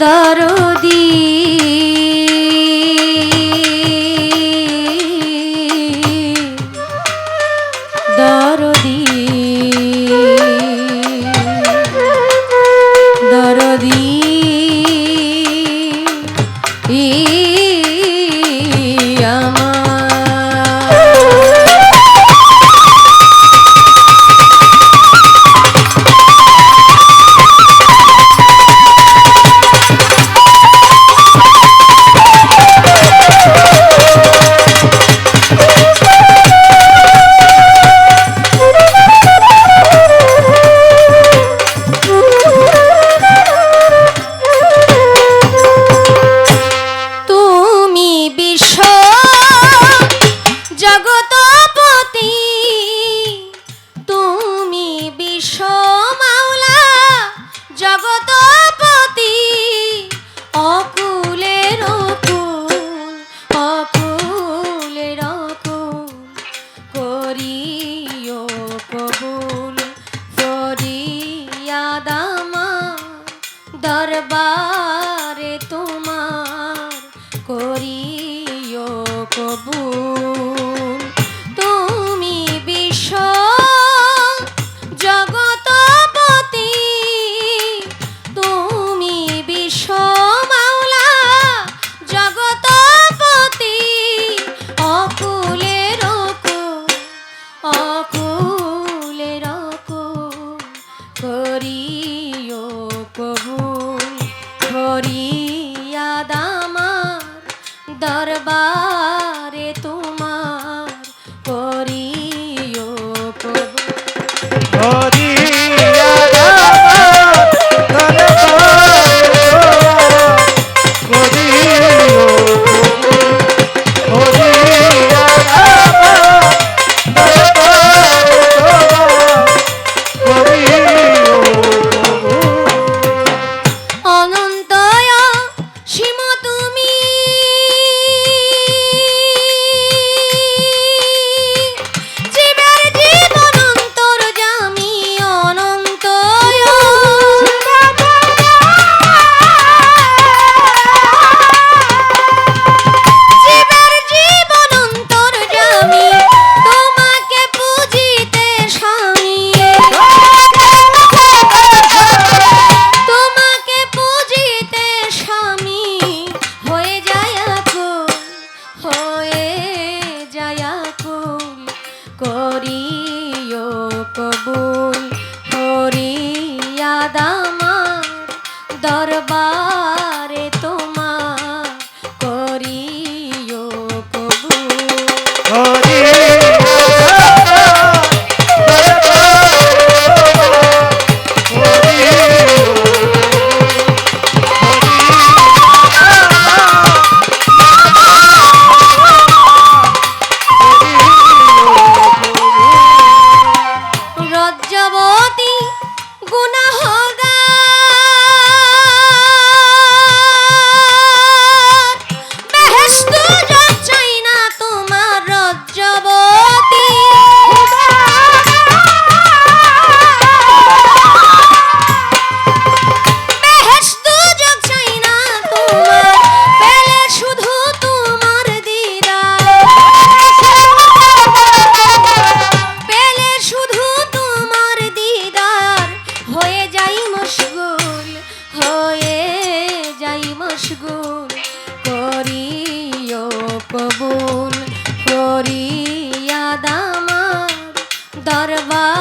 দরদী জগতপতি অকুলের অকুল অকুলের অকুল করিও কবুল ফরিয়া দামা দরবারে তোমার করি দরবারে রজ্জবতী গুণা বেহেশত দরবারে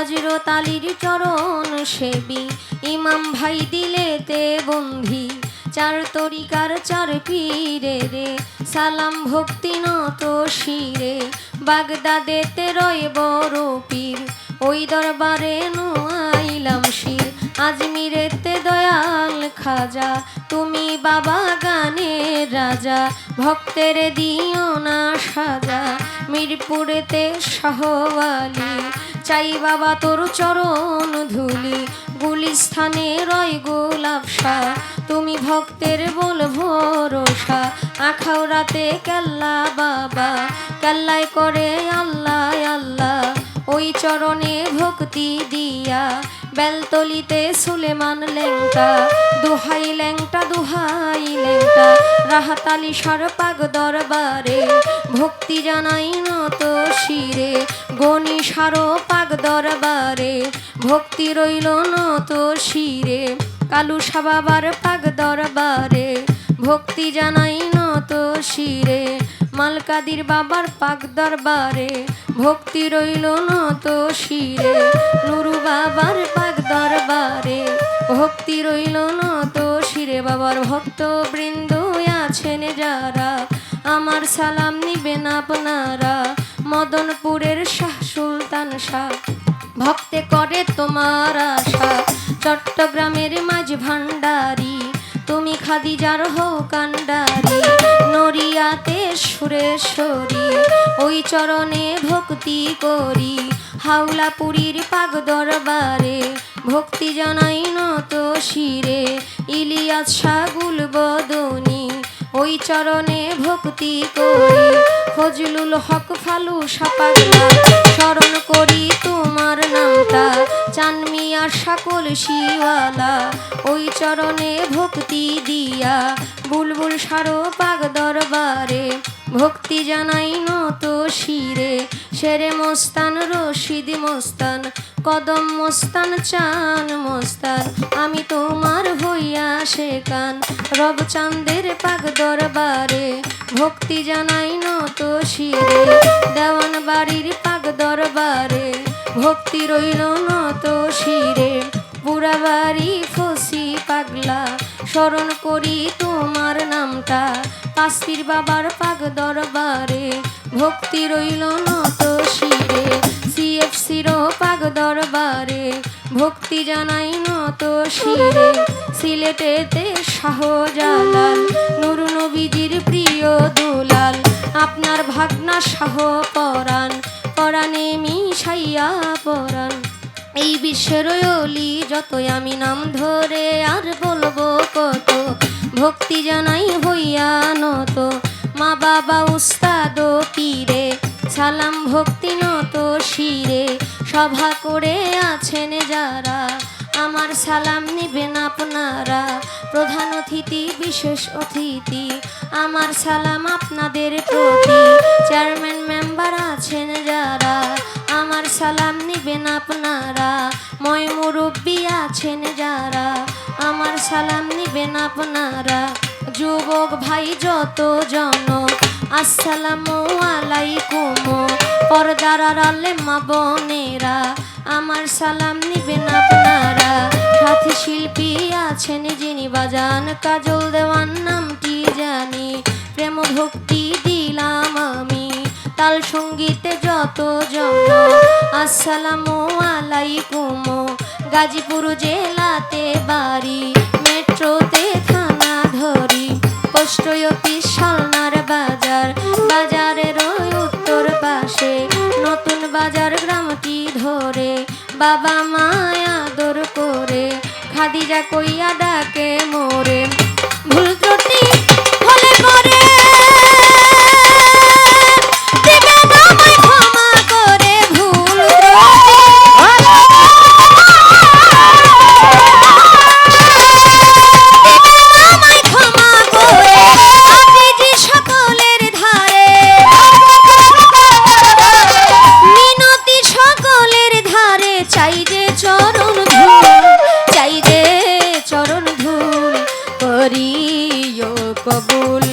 হজরত আলীর চরণ সেবি। ইমাম ভাই দিলেতে বন্ধি, চার তরিকার চার পীরে রে। সালাম ভক্তি নত শিরে বাগদাদেতে রয় বড় পীর। ওই দরবারে নুয়াইলাম শির। আজমিরেতে দয়াল খাজা, তুমি বাবা গানের রাজা, ভক্তের দিও না সাজা। মিরপুরেতে শাহওয়ালি, চাই বাবা তোর চরণ ধুলি, গুলিস্থানে রয় গোলাপ শাহ তুমি ভক্তের বল ভরসা আখাউরাতে কেল্লা বাবা, কেল্লায় করে আল্লাহ আল্লাহ। চরণে ভক্তি দিয়া, বেলতলিতে সুলেমান লেংটা, দুহাই লেংটা দুহাই লেংটা, রাহাতালি সরপাগ দরবারে, ভক্তি জানাই নত শিরে, গণি সারো পাগ দরবারে, ভক্তি রইল নত শিরে, কালু সাবাবার পাগ দরবারে, ভক্তি জানাই নত শিরে মালকাদির বাবার পাক দরবারে, ভক্তি রইল নত শিরে। নুরু বাবার পাক দরবারে, ভক্তি রইল নত শিরে। বাবার ভক্ত বৃন্দ আছেন যারা, আমার সালাম নিবেন আপনারা। মদনপুরের শাহ সুলতান শাহ, ভক্তে করে তোমার আশা। চট্টগ্রামের মাঝ ভান্ডারি তুমি খাদিজার হও কান্ডারি নরিয়াতে সুরেশ্বরী ওই চরণে ভক্তি করি, হাওলাপুরীর পাগ দরবারে, ভক্তি জানাই নত শিরে, ইলিয়াস সাগুল বদনী, ওই চরণে ভক্তি করি, ফজলুল হক ফালু সাপাগলা শিওয়ালা, ওই চরণে ভক্তি দিয়া, বুলবুল সারো পাগ দরবারে। ভক্তি জানাই নত শিরে শেরে মোস্তান, রশিদ মোস্তান, কদম মোস্তান, চান মোস্তান। আমি তোমার হইয়া শেখান রব চাঁদের পাগ দরবারে। ভক্তি জানাই নত শিরে, দেওয়ান বাড়ির পাগ দরবারে। ভক্তি রইল নত শিরে। বুড়া বাড়ি ফসি পাগলা, স্মরণ করি তোমার নামটা। কাস্তির বাবার পাগ দরবারে ভক্তি রইল নত শিরে সিএফসির পাগ দরবারে ভক্তি জানাই নত শিরে। সিলেটেতে শাহজালাল, নুর নবীজির প্রিয় দুলাল, আপনার ভাগনা শাহ পরাণ, পরাণে মিশাইয়া পরাণ। এই বিশ্বের অলি যতই আমি নাম ধরে আর বলব কত, ভক্তি জানাই হইয়া নত। মা বাবা, উস্তাদ, পীরে, সালাম ভক্তি নত শিরে। সভা করে আছেন যারা, আমার সালাম নিবেন আপনারা। প্রধান অতিথি, বিশেষ অতিথি, আমার সালাম আপনাদের প্রতি। চেয়ারম্যান, মেম্বার আছেন যারা আমার সালাম নিবেন আপনারা? ময় মুরব্বী আছেন যারা? আমার সালাম নিবেন আপনারা? যুবক ভাই যত জন আসসালামু আলাইকুম। পর্দার আড়ালে মা বোনেরা, আমার সালাম নিবেন আপনারা? সাথী শিল্পী আছেন যিনি বাজান, কাজল দেওয়ান নামটি জানি। প্রেম ভক্তি জন আসসালামু আলাইকুম। গাজীপুর জেলাতে বাড়ি, মেট্রোতে থানা ধরি। পোস্ট অফিস সালনার বাজার বাজারের উত্তর পাশে। নতুন বাজার গ্রামটি ধরে, বাবা মায় আদর করে। খাদিজা কইয়া করিও কবুল